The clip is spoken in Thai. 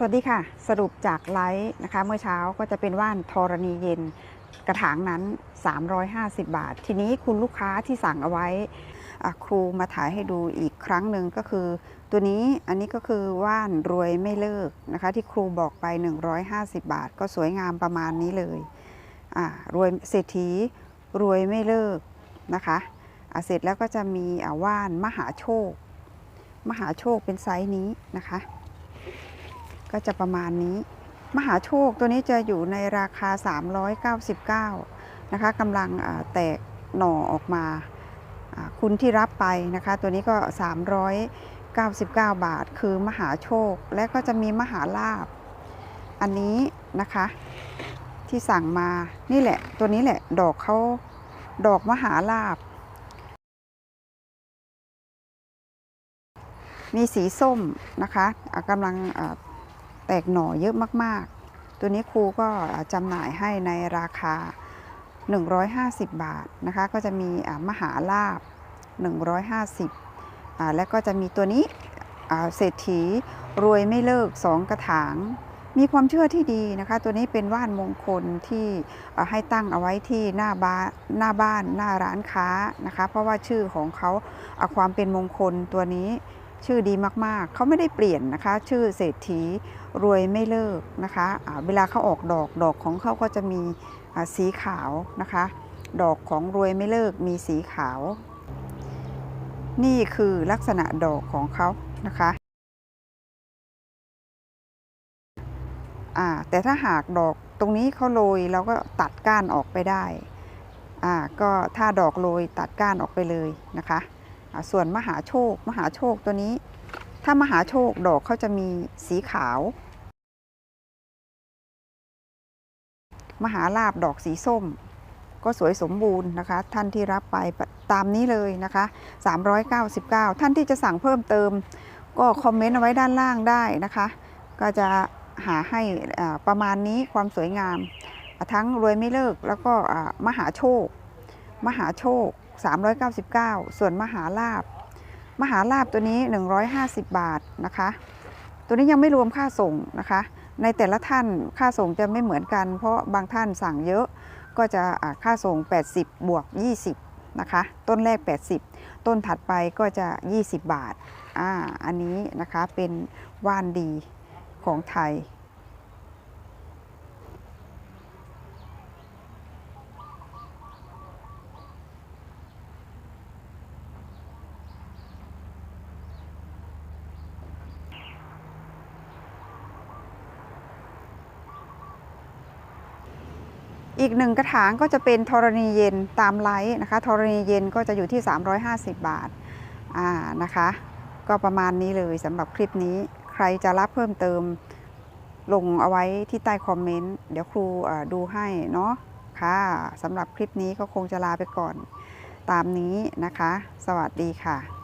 สวัสดีค่ะ สรุปจากไลฟ์นะคะเมื่อเช้าก็จะเป็นว่านธรณีเย็นกระถางนั้น 350 บาท ทีนี้คุณลูกค้าที่สั่งเอาไว้ครูมาถ่ายให้ดูอีกครั้งหนึ่งก็คือ ตัวนี้อันนี้ก็คือว่านรวยไม่เลิกนะคะที่ครูบอกไป 150 บาท ก็สวยงามประมาณนี้เลยอ่ารวยเศรษฐีรวยไม่เลิกนะคะเสร็จแล้วก็จะมีว่านมหาโชค มหาโชคเป็นไซส์นี้นะคะ ก็จะประมาณนี้ มหาโชคตัวนี้จะอยู่ในราคา 399นะคะกำลังแตกหน่อออกมา คุณที่รับไปนะคะ ตัวนี้ก็ 399 บาท คือมหาโชค และก็จะมีมหาลาบ อันนี้นะคะที่สั่งมานี่แหละ ตัวนี้แหละดอกเขาดอกมหาลาบ มีสีส้มนะคะกำลัง แตกหน่อเยอะมากๆ ตัวนี้ครูก็จำหน่ายให้ในราคา 150 บาทนะคะ ก็จะมีมหาลาบ 150าและก็จะมีตัวนี้เศรษฐีรวยไม่เลิก2กระถาง มีความเชื่อที่ดีนะคะ ตัวนี้เป็นว่านมงคลที่ให้ตั้งเอาไว้ที่หน้าบ้านหน้าบ้านหน้าร้านค้านะคะ เพราะว่าชื่อของเขาความเป็นมงคลตัวนี้ ชื่อดีมากๆ เขาไม่ได้เปลี่ยนนะคะ ชื่อเศรษฐีรวยไม่เลิกนะคะอ่าเวลาเขาออกดอกดอกของเขาก็จะมีสีขาวนะคะ ดอกของรวยไม่เลิกมีสีขาว นี่คือลักษณะดอกของเขานะคะแต่ถ้าหากดอกตรงนี้เขาโรยเราก็ตัดก้านออกไปได้ ก็ถ้าดอกโรยตัดก้านออกไปเลยนะคะ ส่วนมหาโชค มหาโชคตัวนี้ ถ้ามหาโชคดอกเขาจะมีสีขาว มหาลาบดอกสีส้ม ก็สวยสมบูรณ์นะคะ ท่านที่รับไปตามนี้เลยนะคะ 399 ท่านที่จะสั่งเพิ่มเติม ก็คอมเมนต์เอาไว้ด้านล่างได้นะคะ ก็จะหาให้ประมาณนี้ความสวยงาม ทั้งรวยไม่เลิกแล้วก็มหาโชค มหาโชค 399 ส่วนมหาลาบ มหาลาบตัวนี้ 150 บาทนะคะ ตัวนี้ยังไม่รวมค่าส่งนะคะ ในแต่ละท่านค่าส่งจะไม่เหมือนกัน เพราะบางท่านสั่งเยอะก็จะอ่าค่าส่ง 80 บวก 20 นะคะ ต้นแรก 80 ต้นถัดไปก็จะ 20 บาท อ่า อันนี้นะคะเป็นว่านดีของไทย อีกหนึ่งกระถางก็จะเป็นธรณีเย็นตามไลท์นะคะธรณีเย็นก็จะอยู่ที่ 350 บาทอ่านะคะ ก็ประมาณนี้เลยสำหรับคลิปนี้ใครจะรับเพิ่มเติมลงเอาไว้ที่ใต้คอมเมนต์ เดี๋ยวครูดูให้เนาะค่ะสำหรับคลิปนี้ก็คงจะลาไปก่อนตามนี้นะคะ สวัสดีค่ะ